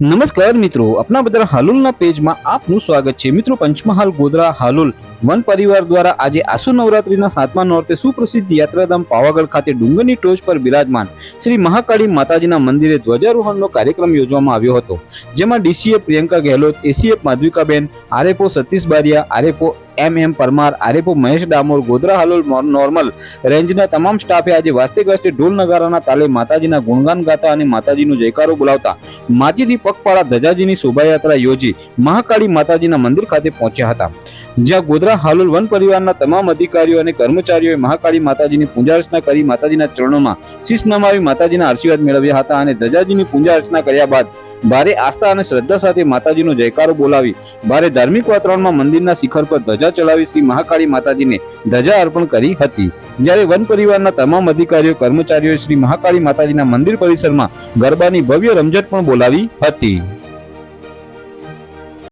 નમસ્કાર મિત્રો આપના બધા હાલુલના પેજમાં આપનું સ્વાગત છે. મિત્રો, પંચમહાલ ગોધરા હાલુલ વન પરિવાર દ્વારા આજે આસુ નવરાત્રીના સાતમા નોરતે સુપ્રસિદ્ધ યાત્રાધામ પાવાગઢ ખાતે ડુંગરની ટોચ પર બિરાજમાન શ્રી મહાકાળી માતાજીના મંદિરે ધ્વજારોહણનો કાર્યક્રમ યોજવામાં આવ્યો હતો, જેમાં DCA Priyanka Gehlot ACF Madhavikaben, RFO Satish Bariya, RFO M M Parmar RFO Mahesh Damor, Godhra Halol normal રેન્જના તમામ સ્ટાફે આજે વાસ્તે ગાસ્તે ઢોલ નગારાના તાલે માતાજીના ગુણગાન ગાતા અને માતાજીનું જયકારો બોલાવતા. માજીથી પગપાળા ધજાજીની શોભાયાત્રા યોજી મહાકાળી માતાજીના મંદિર ખાતે પહોંચ્યા હતા. જ્યાં ગોધરા હાલોલ વન પરિવારના તમામ અધિકારીઓ અને કર્મચારીઓએ મહાકાળી માતાજીની પૂજા અર્ચના કરી માતાજીના ચરણોમાં શીશ નમાવી માતાજીના આશીર્વાદ મેળવ્યા હતા અને ધજાજીની પૂજા અર્ચના કર્યા બાદ ભારે આસ્થા અને શ્રદ્ધા સાથે માતાજીનો જયકારો બોલાવી. ભારે ધાર્મિક વાતાવરણમાં મંદિરના શિખર પર ધજા ચલાવી શ્રી મહાકાળી માતાજીને ધજા અર્પણ કરી હતી. જ્યારે વન પરિવારના તમામ અધિકારીઓ, કર્મચારીઓએ શ્રી મહાકાળી માતાજીના મંદિર પરિસરમાં ગરબાની ભવ્ય રમઝટ પણ બોલાવી હતી.